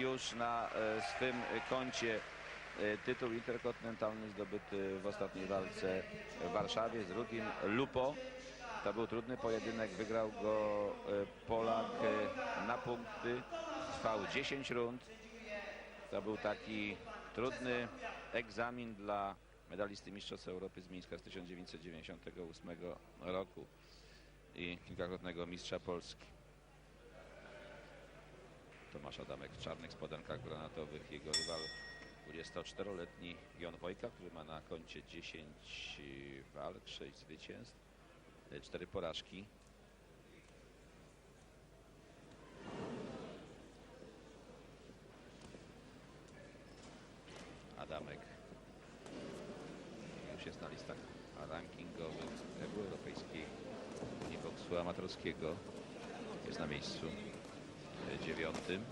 już na e, swym koncie e, tytuł interkontynentalny zdobyty w ostatniej walce w Warszawie z drugim Lupo. To był trudny pojedynek, wygrał go e, Polak na punkty, trwał 10 rund. To był taki trudny egzamin dla medalisty Mistrzostw Europy z Mińska z 1998 roku i kilkakrotnego mistrza Polski. Tomasz Adamek w czarnych spodenkach granatowych. Jego rywal 24-letni Jon Wojka, który ma na koncie 10 walk, 6 zwycięstw, 4 porażki. Adamek już jest na listach rankingowych Europejskiej Unii Boksu Amatorskiego. Jest na miejscu dziewiątym.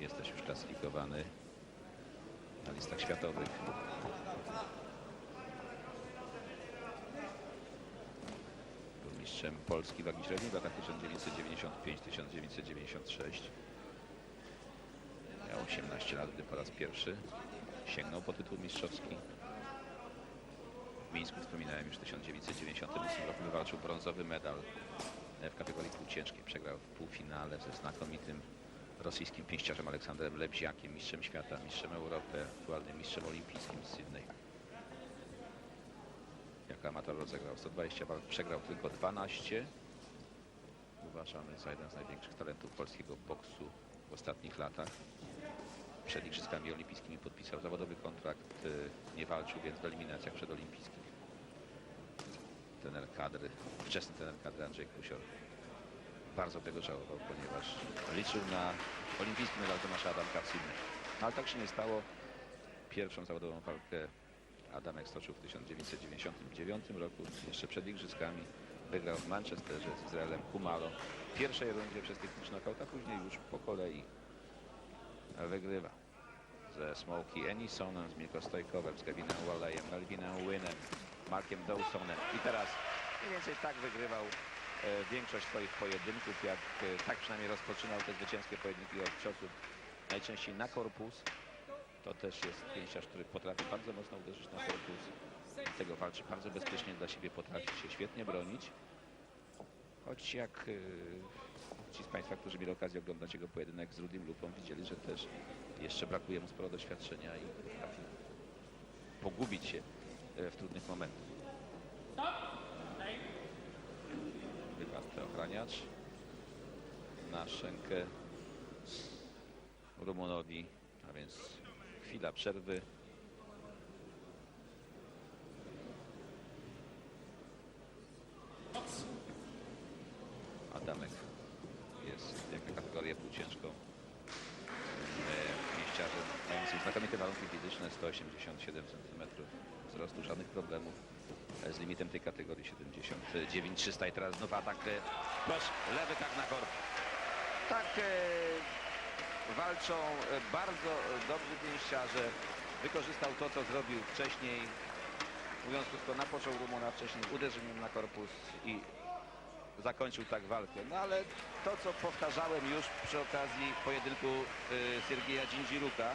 Jest też już klasyfikowany na listach światowych. Był mistrzem Polski wagi średniej w latach 1995-1996. Miał 18 lat, gdy po raz pierwszy sięgnął po tytuł mistrzowski. Mińsku wspominałem już w 1998 roku wywalczył brązowy medal w kategorii półciężkiej. Przegrał w półfinale ze znakomitym rosyjskim pięściarzem Aleksandrem Lebziakiem, mistrzem świata, mistrzem Europy, aktualnym mistrzem olimpijskim z Sydney. Jako amator rozegrał 120 walk, przegrał tylko 12. Uważany za jeden z największych talentów polskiego boksu w ostatnich latach. Przed Igrzyskami Olimpijskimi podpisał zawodowy kontrakt. Y, Nie walczył więc w eliminacjach przedolimpijskich. Tener kadry, wczesny tener kadry Andrzej Kusior bardzo tego żałował, ponieważ liczył na olimpijski medal Tomasza Adamka w Sydney. No, ale tak się nie stało. Pierwszą zawodową walkę Adamek stoczył w 1999 roku, jeszcze przed Igrzyskami. Wygrał w Manchesterze z Izraelem Kumalo. W pierwszej rundzie przez techniczny knockout, później już po kolei wygrywa ze Smokey Enisonem, z Mirko Stojkowem, z Kevinem Wallejem, Melvinem Wynem, Markiem Dawsonem i teraz mniej więcej tak wygrywał e, większość swoich pojedynków, jak e, tak przynajmniej rozpoczynał te zwycięskie pojedynki od ciosów najczęściej na korpus. To też jest pięściarz, który potrafi bardzo mocno uderzyć na korpus. Tego walczy bardzo bezpiecznie dla siebie, potrafi się świetnie bronić. Choć jak e, ci z Państwa, którzy mieli okazję oglądać jego pojedynek z Rudim Lupą, widzieli, że też jeszcze brakuje mu sporo doświadczenia i potrafi pogubić się e, w trudnych momentach. Wypadł ochraniacz na szynkę Rumunowi, a więc chwila przerwy. Adamek jest jak kategorię półciężką e, mieściarzem mającym znakomite warunki fizyczne 187 cm wzrostu, żadnych problemów e, z limitem tej kategorii 79 300 i teraz znów atak e, proszę, lewy tak na korp tak e, walczą e, bardzo dobrzy pięściarze. Wykorzystał to co zrobił wcześniej. Mówiąc krótko napoczął Rumuna wcześniej uderzeniem na korpus i zakończył tak walkę. No ale to, co powtarzałem już przy okazji pojedynku y, Siergieja Dzindziruka,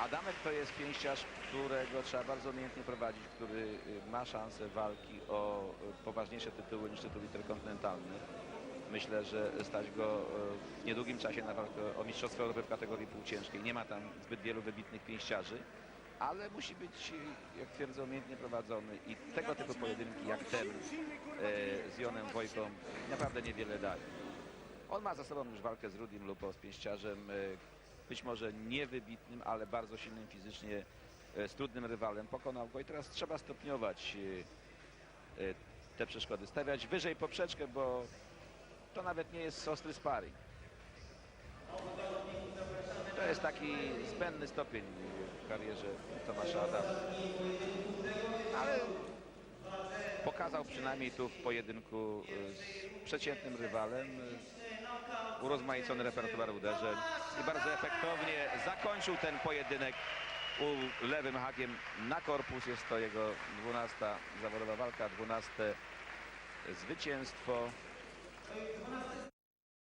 Adamek to jest pięściarz, którego trzeba bardzo umiejętnie prowadzić, który y, ma szansę walki o y, poważniejsze tytuły niż tytuł interkontynentalny. Myślę, że stać go y, w niedługim czasie na walkę o Mistrzostwo Europy w kategorii półciężkiej. Nie ma tam zbyt wielu wybitnych pięściarzy ale musi być, jak twierdzę, umiejętnie prowadzony i tego typu pojedynki jak ten z Jonem Wojką naprawdę niewiele daje. On ma za sobą już walkę z Rudim Lupo, z pięściarzem, być może niewybitnym, ale bardzo silnym fizycznie, e, z trudnym rywalem. Pokonał go i teraz trzeba stopniować e, e, te przeszkody, stawiać wyżej poprzeczkę, bo to nawet nie jest ostry sparring. To jest taki zbędny stopień w karierze Tomasza Adama. Ale pokazał przynajmniej tu w pojedynku y, z przeciętnym rywalem y, urozmaicony repertuar uderzeń i bardzo efektownie zakończył ten pojedynek u lewym hakiem na korpus. Jest to jego 12 zawodowa walka, 12 zwycięstwo.